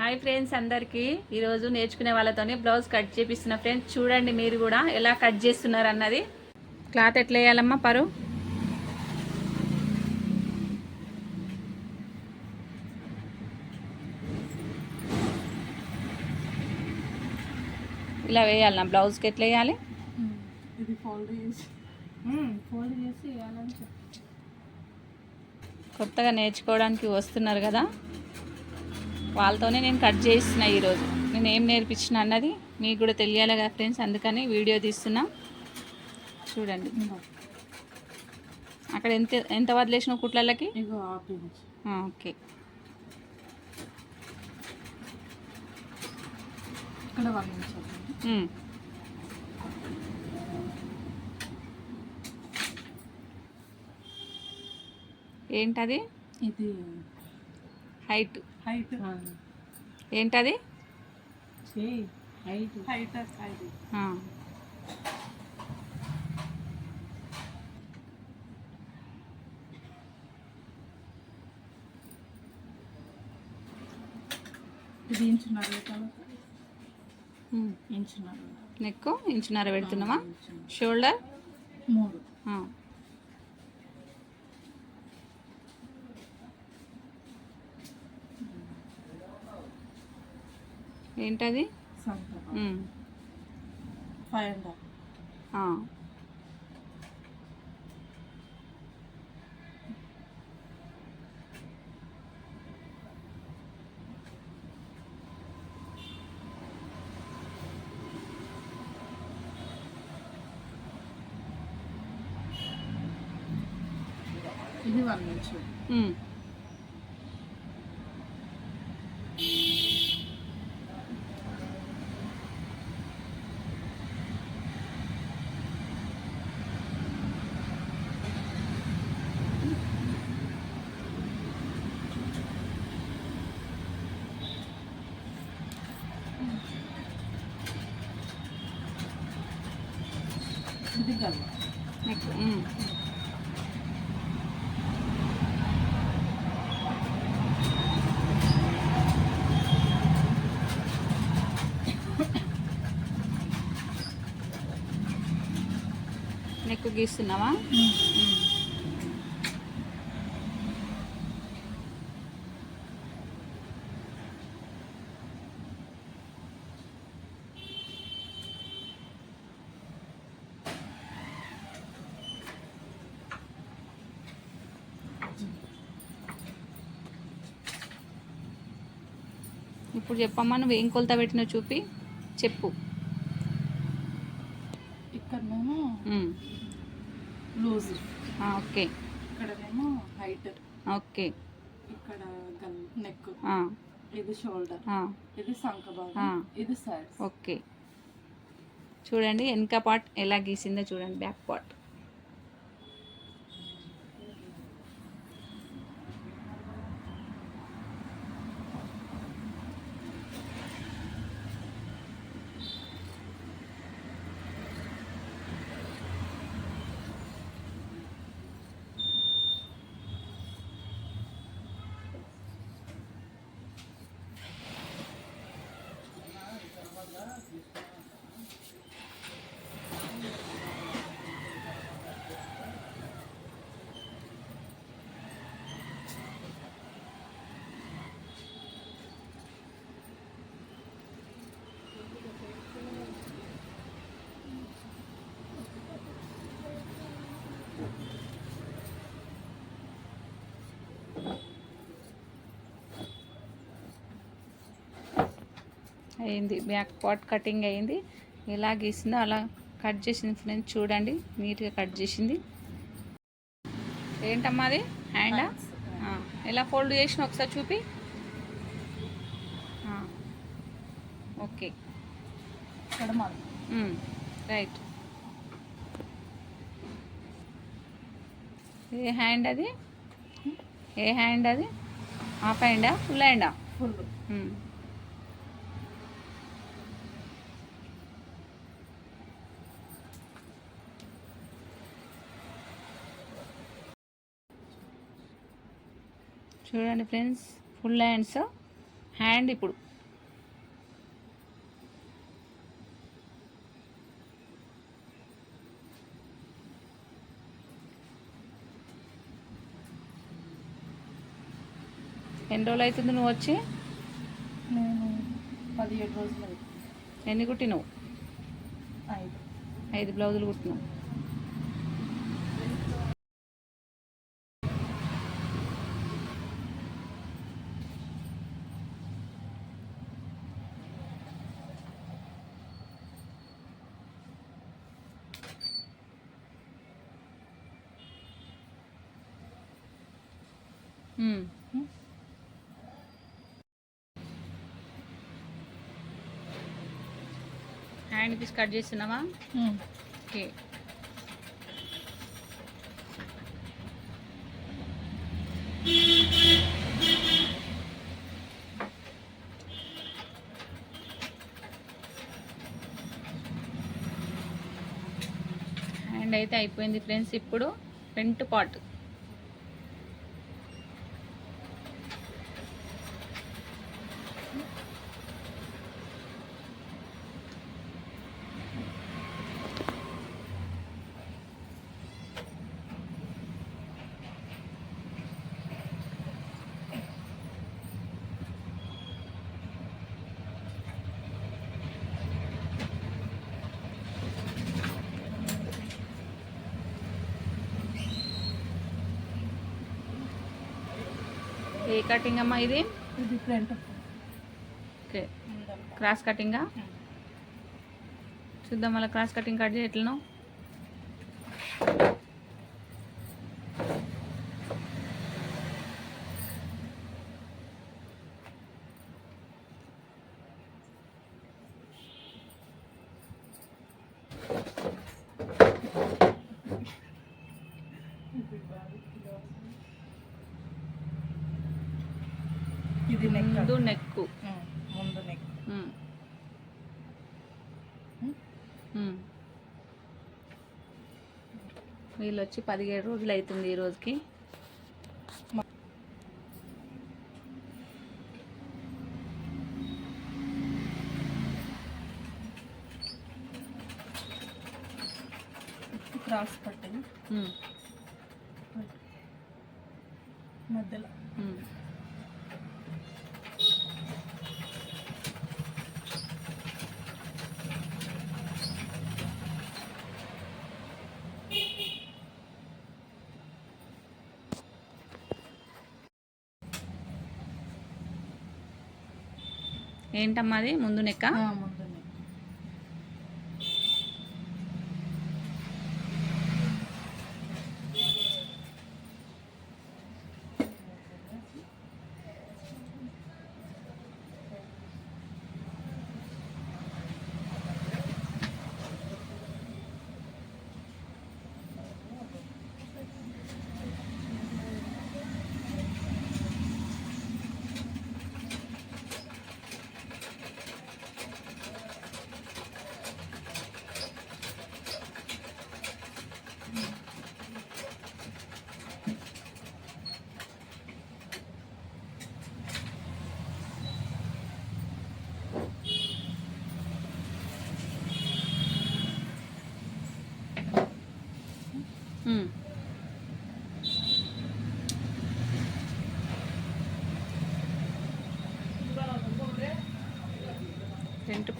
Hi friends అందరికీ. ఈరోజు నేర్చుకునే వాళ్ళతోనే బ్లౌజ్ కట్ చేపిస్తున్న ఫ్రెండ్స్. చూడండి మీరు కూడా ఎలా కట్ చేస్తున్నారు అన్నది. క్లాత్ ఎట్లా వేయాలమ్మా పరు? ఇలా వేయాలన్నా బ్లౌజ్కి ఎట్లా వేయాలి? ఇది ఫోల్డ్ చేసి. ఫోల్డ్ చేసి వేయాలని చెప్పి. కొత్తగా నేర్చుకోవడానికి వస్తున్నారు కదా. వాళ్ళతోనే నేను కట్ చేస్తున్నా ఈరోజు. నేను ఏం నేర్పించిన అన్నది మీకు కూడా తెలియాలి కదా ఫ్రెండ్స్ అందుకని వీడియో తీస్తున్నా. చూడండి. అక్కడ ఎంత ఎంత వదిలేసిన కుట్లకి ఓకే. ఏంటది? ఇది హైట్. హైట్. ఏంటది? హైట్. Height height. ఆ. ఇది ఇంచున్నర నెక్ ఇంచున్నర. పెడుతున్నామా? షోల్డర్? మూడు. ఏంటది. ఇది one inch neck um. Neck గీస్తున్నావా ఇప్పుడు చెప్పమ్మా నువ్వు ఏం కొలత పెట్టినావు చూపి చెప్పు. ఇక్కడనేమో ఉమ్. లూజ్. ఓకే. ఇక్కడనేమో హైట్. ఓకే. ఇక్కడ నెక్. ఇది షోల్డర్. ఇది సంక. భాగం. ఇది సైడ్ ఓకే. చూడండి వెనక పార్ట్ ఎలా గీసిందో చూడండి బ్యాక్ పార్ట్. అయింది. బ్యాక్ పార్ట్ కటింగ్ అయింది. ఎలా గీసిందో అలా కట్ చేసింది ఫ్రెండ్స్. చూడండి నీట్గా కట్ చేసింది. ఏంటమ్మా అది? హ్యాండా? ఎలా ఫోల్డ్ చేసిన ఒకసారి చూపి. ఓకే. రైట్. ఏ హ్యాండ్ అది? ఏ హ్యాండ్ అది? హాఫ్ హ్యాండా? ఫుల్ హ్యాండా? ఫుల్. చూడండి ఫ్రెండ్స్ ఫుల్ హ్యాండ్స్ హ్యాండ్ ఇప్పుడు. ఎన్ని రోజులు అవుతుంది నువ్వు వచ్చి? పదిహేడు రోజులు ఎన్ని కుట్టినవు? ఐదు. ఐదు బ్లౌజులు కుట్టినావు. హ్యాండ్ పీస్ కట్ చేస్తున్నావా? ఓకే. హ్యాండ్ అయితే అయిపోయింది ఫ్రెండ్స్ ఇప్పుడు ఫ్రంట్ పార్ట్. ఏ కటింగ్ అమ్మా ఇది? ఓకే. క్రాస్ కటింగా చూద్దాం మళ్ళీ క్రాస్ కటింగ్ కట్ చేయట్లను ఇది నెక్ ముందు నెక్కు. ముందు నెక్. వీళ్ళు వచ్చి పదిహేడు రోజులు అవుతుంది ఈ రోజుకి. క్రాస్ ఉమ్, మధ్యలో. ఏంటమ్మా అది? ముందు నెక్క?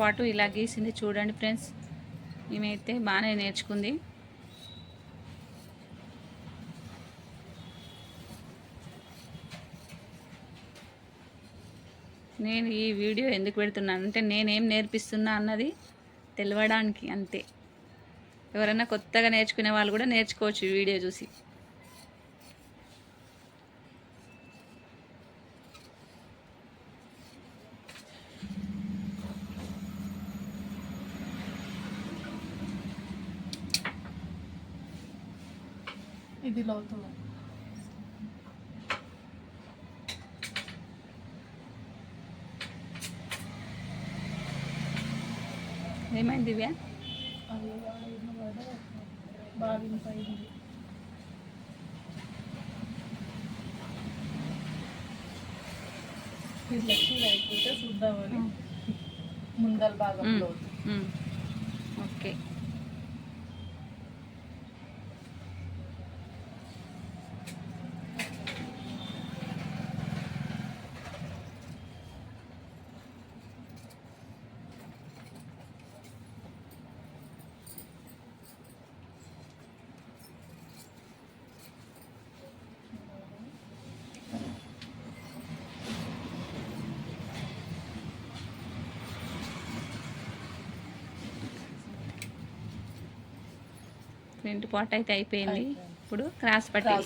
పాటు ఇలా గీసింది చూడండి ఫ్రెండ్స్. ఈమెయితే బాగానే నేర్చుకుంది. నేను ఈ వీడియో ఎందుకు పెడుతున్నాను? అంటే నేనేం నేర్పిస్తున్నా అన్నది తెలవడానికి అంతే. ఎవరైనా కొత్తగా నేర్చుకునే వాళ్ళు కూడా నేర్చుకోవచ్చు ఈ వీడియో చూసి. ఇది లోతుగా ఏమైంది దివ్య అది ఆడిన వాడు బావిన పైంది ఇది లక్ష్మి అయిపోతే చూద్దామని ముందల భాగంలో మ్మ్. ఓకే పార్ట్ అయితే అయిపోయింది. ఇప్పుడు క్రాస్ పట్టి.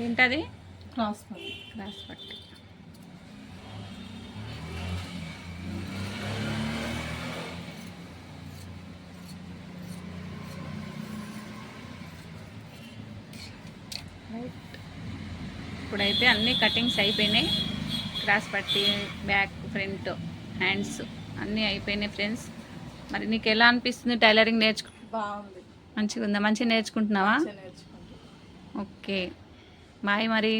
ఏంటది? క్రాస్ పట్టి. క్రాస్ పట్టి. ఇప్పుడైతే అన్ని కటింగ్స్ అయిపోయినాయి. క్రాస్ పట్టి బ్యాక్ ఫ్రంట్ హ్యాండ్స్ అన్నీ అయిపోయినాయి ఫ్రెండ్స్. మరి నీకు ఎలా అనిపిస్తుంది టైలరింగ్ నేర్చుకు బాగుంది. మంచిగా ఉందా మంచిగా నేర్చుకుంటున్నావా ఓకే. బాయ్ మరి.